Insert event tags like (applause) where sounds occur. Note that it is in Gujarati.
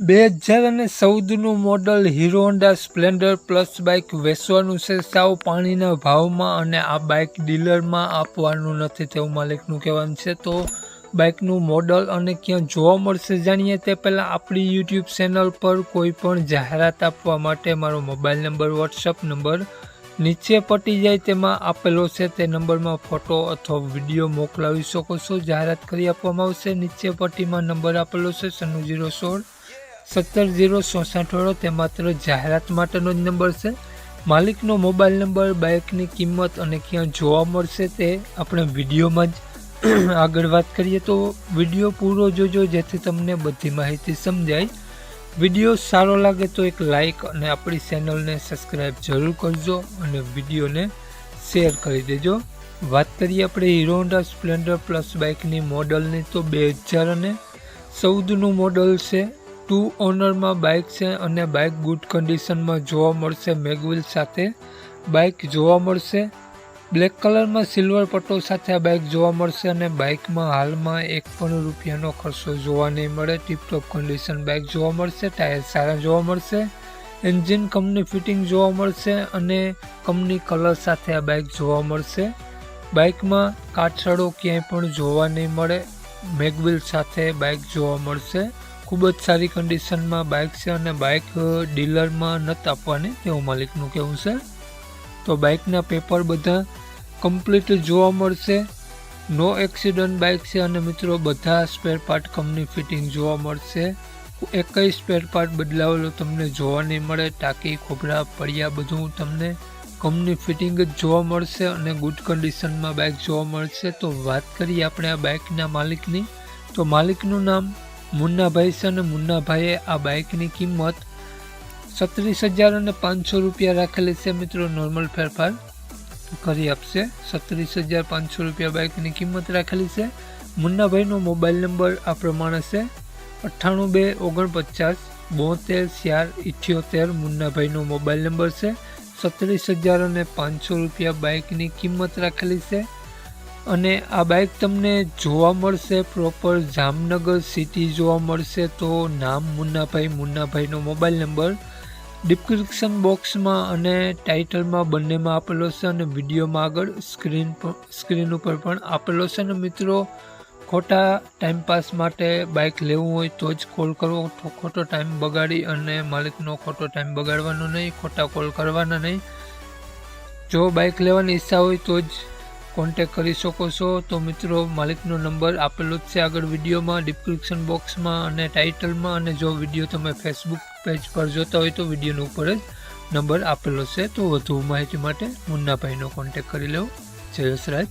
બે હજાર અને ચૌદનું model Hero Honda Splendor plus bike વેચવાનું છે, સાવ પાણીના ભાવમાં અને આ બાઇક ડીલરમાં આપવાનું નથી તેવું માલિકનું કહેવાનું છે. તો બાઇકનું મોડલ અને ક્યાં જોવા મળશે જાણીએ તે પહેલાં આપણી યુટ્યુબ ચેનલ પર કોઈ પણ જાહેરાત આપવા માટે મારો મોબાઈલ નંબર, વોટ્સઅપ નંબર નીચે પટી જાય તેમાં આપેલો છે. તે નંબરમાં ફોટો અથવા વીડિયો મોકલાવી શકો છો. જાહેરાત કરી આપવામાં આવશે. નીચે પટ્ટીમાં નંબર આપેલો છે, સન્નુ જીરો સોળ સત્તર જીરો ચોસઠ વાળો તે માત્ર જાહેરાત માટેનો જ નંબર છે. માલિકનો મોબાઈલ નંબર, બાઇકની કિંમત અને ક્યાં જોવા મળશે તે આપણે વિડીયોમાં જ (clears throat) આગળ વાત કરીએ તો વીડિયો પૂરો જોજો જેથી તમને બધી માહિતી સમજાય. વીડિયો સારો લાગે તો એક લાઈક અને આપણી ચેનલને સબસ્ક્રાઈબ જરૂર કરજો અને વિડીયોને શેર કરી દેજો. વાત કરીએ આપણે હીરો હોન્ડા સ્પ્લેન્ડર પ્લસ બાઇકની મોડલની તો બે હજાર અને ચૌદનું મોડલ છે. ટુ ઓનરમાં બાઇક છે અને બાઇક ગુડ કન્ડિશનમાં જોવા મળશે મેગવિલ સાથે. બાઇક જોવા મળશે. બ્લેક કલરમાં સિલ્વર પટ્ટો સાથે આ બાઇક જોવા મળશે અને બાઇકમાં હાલમાં એક પણ રૂપિયાનો ખર્ચો જોવા નહીં મળે. ટીપટોપ કન્ડિશન બાઇક જોવા મળશે ટાયર સારા જોવા મળશે. એન્જિન કંપની ફિટિંગ જોવા મળશે અને કંપની કલર સાથે આ બાઇક જોવા મળશે. બાઇકમાં કાછડો ક્યાંય પણ જોવા નહીં મળે. મેગવિલ સાથે બાઇક જોવા મળશે. ખૂબ જ સારી કન્ડિશનમાં બાઇક છે અને બાઇક ડીલરમાં નથી આપવાની તેવું માલિકનું કહેવું છે? તો બાઇકના પેપર બધા કમ્પ્લીટ જોવા મળશે. નો એક્સિડન્ટ બાઇક છે અને મિત્રો બધા સ્પેર પાર્ટ કંપની ફિટિંગ જોવા મળશે. એકઈ સ્પેર પાર્ટ બદલાવેલો તમને જોવા નહીં મળે. ટાંકી ખોબરા પડ્યા બધું તમને કંપની ફિટિંગ જ જોવા મળશે અને ગુડ કન્ડિશનમાં બાઇક જોવા મળશે. તો વાત કરીએ આપણે આ બાઇકના માલિકની. તો માલિકનું નામ મુન્નાભાઈ છે અને મુન્નાભાઈએ આ બાઇકની કિંમત છત્રીસ હજાર અને પાંચસો રૂપિયા રાખેલી છે. મિત્રો નોર્મલ ફેરફાર કરી આપશે. છત્રીસ હજાર પાંચસો રૂપિયા બાઇકની કિંમત રાખેલી છે. મુન્નાભાઈનો મોબાઈલ નંબર આ પ્રમાણે છે. અઠ્ઠાણું બે, ઓગણપચાસ, બોતેર ચાર ઇઠ્યોતેર મુન્નાભાઈનો મોબાઈલ નંબર છે. છત્રીસ હજાર અને પાંચસો રૂપિયા બાઇકની કિંમત રાખેલી છે. અને આ બાઇક તમને જોવા મળશે પ્રોપર જામનગર સિટી જોવા મળશે તો નામ મુન્નાભાઈ, મુન્નાભાઈનો મોબાઈલ નંબર ડિસ્ક્રિપ્શન બોક્સમાં અને ટાઇટલમાં બંનેમાં આપેલો છે અને વિડીયોમાં આગળ સ્ક્રીન સ્ક્રીન ઉપર પણ આપેલો છે. અને મિત્રો, ખોટા ટાઈમપાસ માટે બાઇક લેવું હોય તો જ કોલ કરવો ખોટો ટાઈમ બગાડી અને માલિકનો ખોટો ટાઈમ બગાડવાનો નહીં, ખોટા કોલ કરવાના નહીં. જો બાઇક લેવાની ઈચ્છા હોય તો જ કોન્ટેક કરી શકો છો. તો મિત્રો, માલિકનો નંબર આપેલો જ છે આગળ વિડીયોમાં ડિસ્ક્રિપ્શન બોક્સમાં અને ટાઇટલમાં અને જો વીડિયો તમે ફેસબુક પેજ પર જોતા હોય તો વિડીયોનો ઉપર જ નંબર આપેલો છે. તો વધુ માહિતી માટે મુન્નાભાઈનો કોન્ટેક કરી લેવો જય રાજ